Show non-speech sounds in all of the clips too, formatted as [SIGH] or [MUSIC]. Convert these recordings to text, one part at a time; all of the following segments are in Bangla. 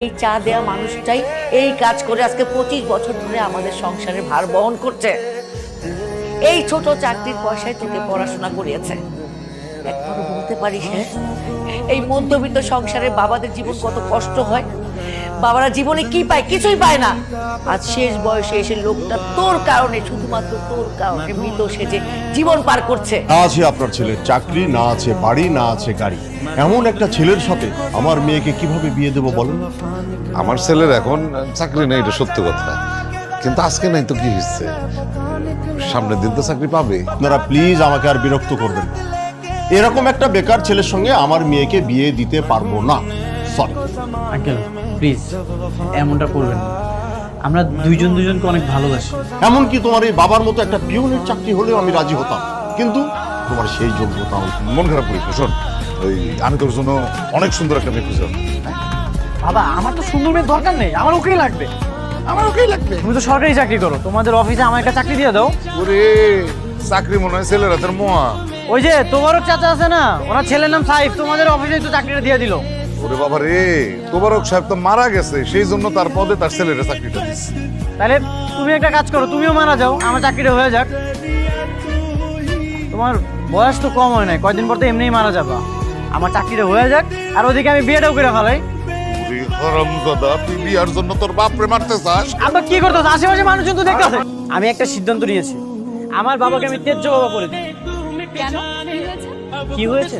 এই চা দেয়া মানুষটাই এই কাজ করে আজকে পঁচিশ বছর ধরে আমাদের সংসারের ভার বহন করছে। এই ছোট চাকরির পয়সায় তোকে পড়াশোনা করিয়েছে। একবার বলতে পারিস হ্যাঁ? এই মধ্যবিত্ত সংসারে বাবাদের জীবন কত কষ্ট হয়। বাবারা জীবনে কি পায়? কিছুই পায় না। আজ শেষ বয়সে এসে লোকটা তোর কারণে শুধুমাত্র তোর কারণে মৃত সেজে জীবন পার করছে। না আছে আপনার ছেলে চাকরি না আছে বাড়ি না আছে গাড়ি। এমন একটা ছেলের সাথে আমার মেয়েকে কীভাবে বিয়ে দেবো বলেন? আমার ছেলের এখন চাকরি নেই এটা সত্য কথা। কিন্তু আজকে নাই তো কি হচ্ছে সামনের দিন তো চাকরি পাবে। আপনারা প্লিজ আমাকে আর বিরক্ত করবেন না। এরকম একটা বেকার ছেলের সঙ্গে আমার মেয়েকে বিয়ে দিতে পারব না। সরি আঙ্কেল প্লিজ এমনটা করবেন না। আমরা দুইজন দুজনকে অনেক ভালোবাসি। এমনকি তোমার এই বাবার মতো একটা পিউনের চাকরি হলেও আমি রাজি হতাম। কিন্তু তোমার সেই যোগ্যতা আমার মন খারাপ করিস না, শোন ওই আমি তোর জন্য অনেক সুন্দর একটা মেয়ে খুঁজলাম। বাবা আমার তো সুন্দর মেয়ের দরকার নেই আমার ওকেই লাগবে। আমার ওকেই লাগবে। তুমি তো সরকারি চাকরি করো তোমাদের অফিসে আমার একটা চাকরি দিয়ে দাও। ওরে চাকরি মনে হয় ছেলেরা তোর মোয়া। ওই যে তোমারও চাচা আছে না? ওনার ছেলের নাম সাইফ তোমাদের অফিসে তো চাকরিটা দিয়ে দিল। ওরে বাবা রে তোবারক সাহেব তো মারা গেছে সেই জন্য তার পদে তার ছেলেরা চাকরিটা দিচ্ছে তাহলে তুমি একটা কাজ করো তুমিও মারা যাও আমার চাকরিটা হয়ে যাক। তোমার বয়স তো কম হয় নাই কয়দিন পর তো এমনিই মারা যাবা। আমার চাকরিটা হয়ে যাক আর ওদিকে আমি বিয়েটাও করে ফেলাই। হরমজাদা তুই বিয়ার জন্য তোর বাপরে মারতে চাস? আবার কি করতো আশেপাশে মানুষজন তো দেখতেছে। আমি একটা সিদ্ধান্ত নিয়েছি। আমার বাবাকে আমি তেজ্য বাবা করে দিই। কেন? কি হয়েছে?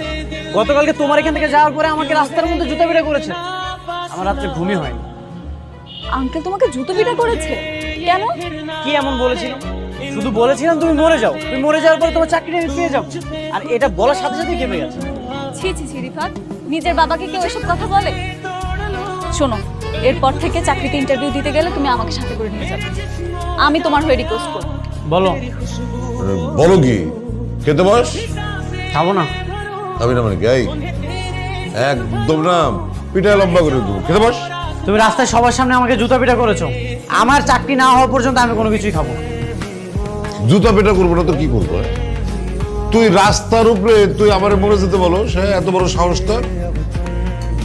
গতকালকে তোমার এখান থেকে যাওয়ার পরে আমাকে রাস্তার মধ্যে জুতা পিটা করেছে। আমার রাত্রে ঘুমই হয়নি। আঙ্কেল তোমাকে জুতো পিটা করেছে? কেন? কি এমন বলেছিলাম শুধু বলেছিলাম তুমি মরে যাও। তুমি মরে যাওয়ার পরে তোমার চাকরিটা আমি পেয়ে যাও আর এটা বলার সাথে সাথে কেঁপে গেছে। ছি ছি ছি রিফাত। নিজের বাবাকে কেউ এসব কথা বলে? শোনো এরপর থেকে চাকরিতে ইন্টারভিউ দিতে গেলে তুমি আমাকে সাথে করে নিয়ে যাবে। আমি তোমার হয়ে রিকোয়েস্ট করব। বলো। বলো কি? খেতে বস? খাব না। আমি না মানে কি? এই একদম না। পিঠা লম্বা করে দেবো। খেতে বস। তুমি রাস্তায় সবার সামনে আমাকে জুতা পিটা করেছ। আমার চাকরি না হওয়া পর্যন্ত আমি কোনো কিছুই খাব না। জুতা পেটা করব না তো কি করব? হ্যাঁ? তুই রাস্তার উপরে তুই আমার মরে যেতে বলো সে এত বড় সাহস তোর।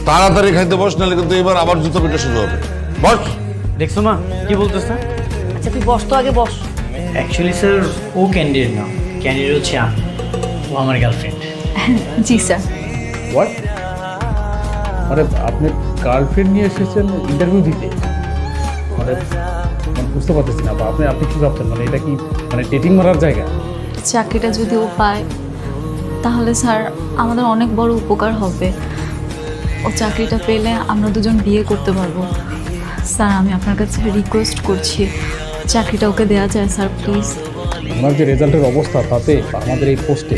তাড়াতাড়ি খাইতে বস নাহলে কিন্তু এবার আবার জুতা পেটা শুরু হবে। বস। দেখছ মা কি বলতেছে? আচ্ছা তুই বস তো আগে বস। অ্যাকচুয়ালি স্যার ও ক্যান্ডিডেট না। ক্যান্ডিডেট হচ্ছে আমি। ও আমার গার্লফ্রেন্ড জি স্যার। হোয়াট মানে আপনি গার্লফ্রেন্ড নিয়ে এসেছেন ইন্টারভিউ দিতে? মানে বুঝতে পারতেছি না বা আপনি আপনি কি ভাবছেন? মানে এটা কি মানে ডেটিং মারার জায়গা? চাকরিটা যদি ও পায় তাহলে স্যার আমাদের অনেক বড় উপকার হবে। ও চাকরিটা পেলে আমরা দুজন বিয়ে করতে পারব। স্যার আমি আপনার কাছে রিকোয়েস্ট করছি। চাকরিটা ওকে দেওয়া যায় স্যার প্লিজ ওনার যে রেজাল্টের অবস্থা তাতে আমাদের এই পোস্টে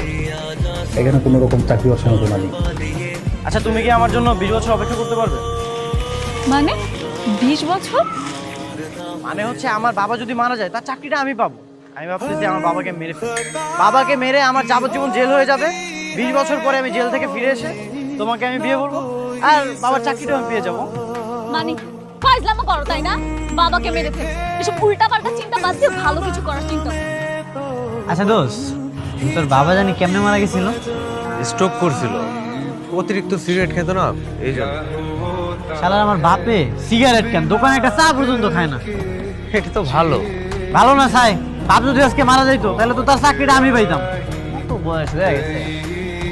এখানে কোনো রকম চাকরি হওয়ার সম্ভাবনা নেই আচ্ছা তুমি কি আমার জন্য বিশ বছর অপেক্ষা করতে পারবে? মানে? বিশ বছর? মানে হচ্ছে আমার বাবা যদি মারা যায় তার চাকরিটা আমি পাবো। আমি ভাবছি যে আমার বাবাকে মেরে বাবাকে মেরে আমার যাবজ্জীবন জেল হয়ে যাবে। বিশ বছর পরে আমি জেল থেকে ফিরে এসে তোমাকে আমি বিয়ে করব। আর বাবার চাকরিটা আমি পেয়ে যাব। মানে ফাইজলামা করো তাই না? বাবাকে মেরে ফেল। এসব উল্টা পাল্টা চিন্তা বাদ দিয়ে ভালো কিছু করার চিন্তা করো। আচ্ছা দোষ তোর বাবা জানি কেমনে মারা গেছিল? স্ট্রোক করছিল। অতিরিক্ত সিগারেট খেত না এই জন্য। শালার আমার বাপে সিগারেট কেন? দোকানে একটা চা পর্যন্ত খায় না। এটা তো ভালো। ভালো না চাই বাপ যদি আজকে মারা যাইতো তাহলে তো তার চাকরিটা আমি পাইতাম। কত বয়স হয়ে গেছে।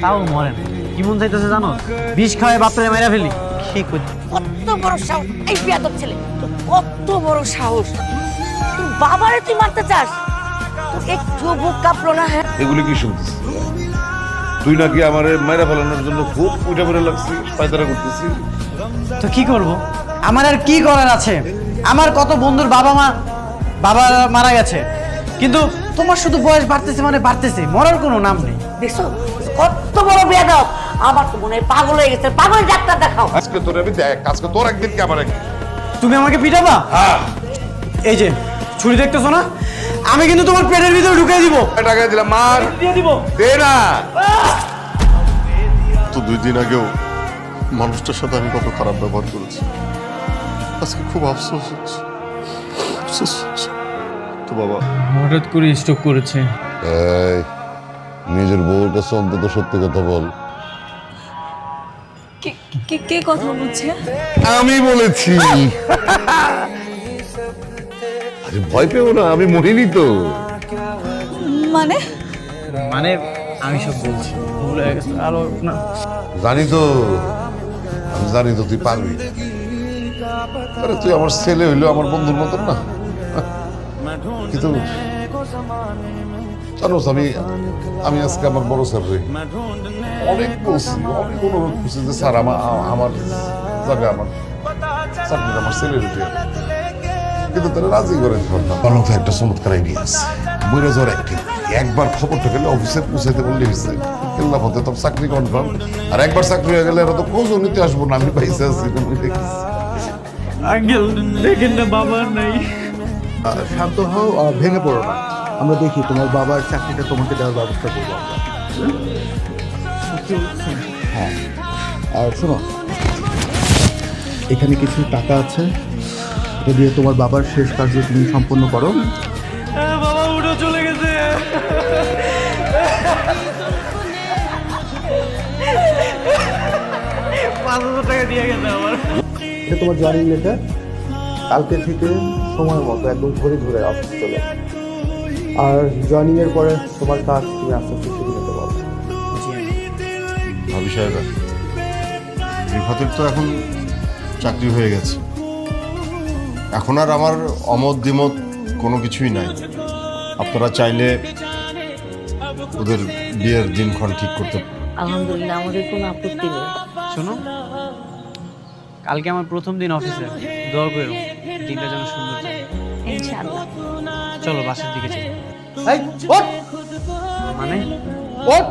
তাও মরে না। কি মন চাইতেছে জানো? বিষ খাওয়াই বাপরে মেরা ফেলি। কি করছি কত বড় সাহস। এই বিয়াদব ছেলে কত বড় সাহস। বাবারে তুই মারতে চাস? একটু বুক কাঁপলো না হ্যাঁ। এগুলি কি শুনতেছিস তুই নাকি আমার মায়েরা ফেলানোর জন্য খুব উঠে পড়ে লাগছিস পায়তারা করতেছিস? তো কি করব? আমার আর কি করার আছে? আমার কত বন্ধুর বাবা মা বাবা মারা গেছে। কিন্তু তোমার শুধু বয়স বাড়তেছে মানে বাড়তেছে মরার কোনো নাম নেই। দেখছ? কত বড় বিয়াদব। আমার তো মনে হয় পাগল হয়ে গেছে। পাগল ডাক্তার দেখাও। আজকে তোর আমি দেখ আজকে তোর একদিন কে আমার একদিন। তুমি আমাকে পিটাবা? হ্যাঁ। এই যে ছুরি দেখতেছো না? আমি কিন্তু তোমার পেটের ভিতরে ঢুকিয়ে দিব। টাকা দিলাম? মার। দিয়ে দিব। দে না। তো দুই দিন আগেও মানুষটার সাথে আমি কত খারাপ ব্যবহার করেছি। আজকে খুব আফসোস হচ্ছে। আফসোস হচ্ছে। তো বাবা। হঠাৎ করে স্টক করেছে। এই নিজের বউর কাছে অন্তত সত্যি কথা বল। কে- কে কে কথা বলছে? আমি বলেছি। [LAUGHS] ভয় পেও না আমি মরিনি তো। মানে? মানে আমি সব বলছি ভুল হয়ে গেছে আরও না। জানি তো আমি জানি তো তুই পারবি। আরে তুই আমার ছেলে হইল আমার বন্ধুর মতন না। কিন্তু জানোস আমি আমি আজকে আমার বড় স্যার রে অনেক বলছি অনেক অনুরোধ করছি যে স্যার আমার আমার জায়গা আমার চাকরিটা আমার ছেলে হইতে। কিন্তু তারা রাজি করে একটা চমৎকার আইডিয়া আছে। মরে যাওয়ার একটি একবার খবরটা গেলে অফিসে পৌঁছাইতে বললে হয়েছে। কেল্লা পথে তো চাকরি কনফার্ম আর একবার চাকরি হয়ে গেলে এরা তো খোঁজও নিতে আসব না আমি পাইছে আছি আঙ্কেল দেখেন না বাবা নাই। শান্ত হও ভেঙে পড়ো না। আমরা দেখি তোমার বাবার চাকরিটা তোমাকে দেওয়ার ব্যবস্থা করব আমরা। হ্যাঁ। আর শোনো এখানে কিছু টাকা আছে? দিয়ে তোমার বাবার শেষ কার্য তুমি সম্পন্ন করো। বাবা উঠে চলে গেছে। পাঁচ হাজার টাকা দিয়ে গেছে আমার। এটা তোমার জয়েনিং লেটার কালকে থেকে সময় মতো একদম ধরে ধরে অফিস চলে আর জয়েনিং এর পরে তোমার কাজ তুমি আস্তে আস্তে শুরু করতে ভাবি সাহেব রিফাতের তো এখন চাকরি হয়ে গেছে। এখন আর আমার অমত দ্বিমত কোনো কিছুই নাই। আপনারা চাইলে ওদের বিয়ের দিনক্ষণ ঠিক করতে আলহামদুলিল্লাহ আমাদের কোনো আপত্তি নেই। শোনো কালকে আমার প্রথম দিন অফিসে। দোয়া করো দিনটা যেন সুন্দর যায়। ইনশাআল্লাহ। চলো বাসার দিকে যাই। এই ওঠ! মানে? ওঠ!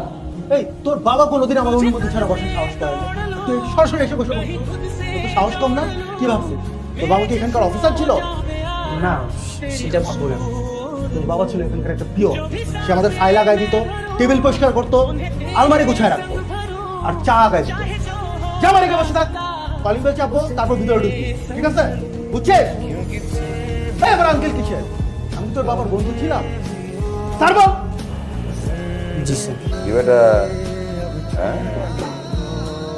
এই তোর বাবা কোনোদিন আমার অনুমতি ছাড়া বসার সাহস করে না। তুই সরাসরি এসে বসে বসে। সাহস কম না? কি ভাবছিস? তোর বাবা কি এখানকার অফিসার ছিল? না সেটা ভাবো না। তোর বাবা ছিল এখানকার একটা পিওর। সে আমাদের ফাইল আগায় দিত টেবিল পরিষ্কার করতো আলমারি গুছায় রাখতো আর চা আগায় দিত। যা মানে বসে থাক। কলিং বেল চাপবো তারপর ভিতরে ঢুকবি। ঠিক আছে? বুঝছিস? এই আমার আঙ্কেল কিসের? আমি তোর বাবার বন্ধু ছিলাম। তারপর জি স্যার। হ্যাঁ?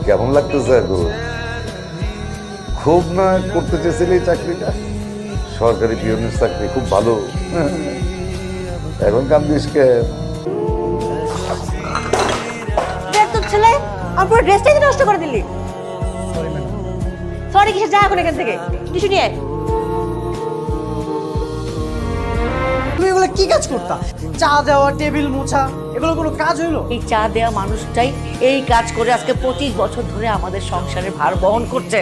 কেমন লাগতেছে এখন খুব না করতে চেয়েছিলি এই চাকরিটা? সরকারি পিয়নের চাকরি খুব ভালো। এখন কাম দিস কে? তোর ছেলে আমার পুরো ড্রেসটাই নষ্ট করে দিলি। সরি কিসে যা এখন এখান থেকে? টিস্যু নিয়ে। তুমি এগুলো কি কাজ করতা? চা দেওয়া টেবিল মোছা এগুলো কোনো কাজ হইল? এই চা দেওয়া মানুষটাই এই কাজ করে আজকে পঁচিশ বছর ধরে আমাদের সংসারের ভার বহন করছে।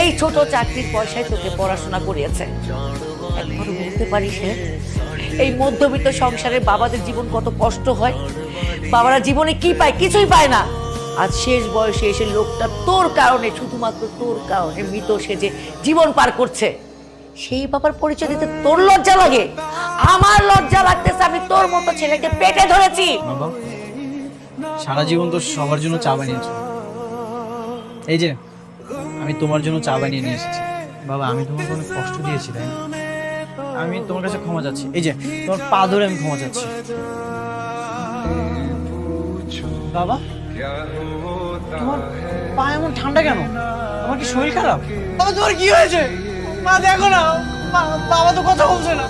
এই ছোট চাকরির পয়সায় তোকে পড়াশোনা করিয়েছে। পারিস এই মধ্যবিত্ত সংসারে বাবাদের জীবন কত কষ্ট হয়। বাবারা জীবনে কি পায়? কিছুই পায় না। আজ শেষ বয়সে এসে লোকটা তোর কারণে, শুধুমাত্র তোর কারণে মৃত সেজে জীবন পার করছে। সেই বাবার পরিচয় দিতে তোর লজ্জা লাগে। আমার লজ্জা লাগতেছে আমি তোর মতো ছেলেকে পেটে ধরেছি। সারা জীবন তো সবার জন্য চা বানিয়েছো। এই যে আমি তোমার জন্য চা বানিয়ে নিয়ে এসেছি। বাবা, আমি তোমাকে অনেক কষ্ট দিয়েছি, তাই? আমি তোমার কাছে ক্ষমা চাচ্ছি। এই যে, তোমার পা ধরে আমি ক্ষমা চাচ্ছি। বাবা, তোমার পা এমন ঠান্ডা কেন? আমার কি শরীর খারাপ? বাবা, তোমার কি হয়েছে? মা, দেখো না। বাবা তো কথা বলছে না।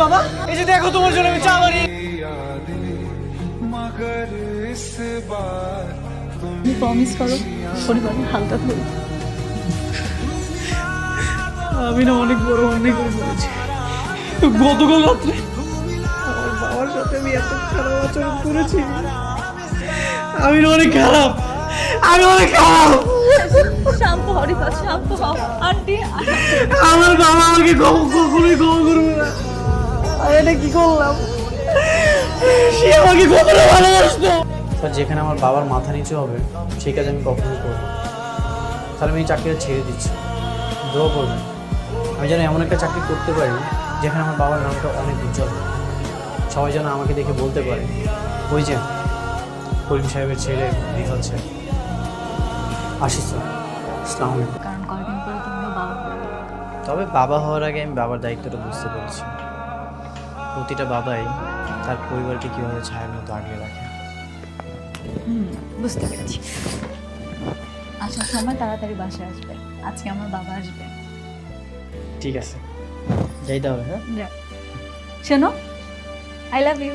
বাবা, এই যে দেখো তোমার জন্য আমি চা বানিয়ে তুমি প্রমিস করো পরিবারের হালকা ধরে আমি না অনেক বড় অন্যায় করে ফেলেছি গতকাল রাত্রে আমার বাবার সাথে আমি এত খারাপ আচরণ করেছি। আমি না অনেক খারাপ আমি অনেক খারাপ। শান্ত হরিতা শান্ত হও। আন্টি আমার বাবা আমাকে কখনো কখনোই ক্ষমা করবে না। আমি এটা কি করলাম? সে আমাকে কখনো ভালোবাসতো। স্যার যেখানে আমার বাবার মাথা নিচু হবে সেই কাজ আমি কখনোই করব তাহলে আমি এই চাকরিটা ছেড়ে দিচ্ছি। দোয়া করবেন। আমি যেন এমন একটা চাকরি করতে পারি যেখানে আমার বাবার নামটা অনেক উজ্জ্বল। সবাই যেন আমাকে দেখে বলতে পারে ওই যে করিম সাহেবের ছেলে রিফাত সাহেব। আসিস স্যার কারণ কয়েকদিন পরে তুমিও বাবা তবে বাবা হওয়ার আগে আমি বাবার দায়িত্বটা বুঝতে পেরেছি। প্রতিটা বাবাই তার পরিবারকে কীভাবে ছায়ার মতো আগলে রাখে। হুম বুঝতে পেরেছি। আসার সময় তাড়াতাড়ি বাসায় আসবে। আজকে আমার বাবা আসবে। ঠিক আছে। যাই তাহলে হ্যাঁ? শোনো আই লাভ ইউ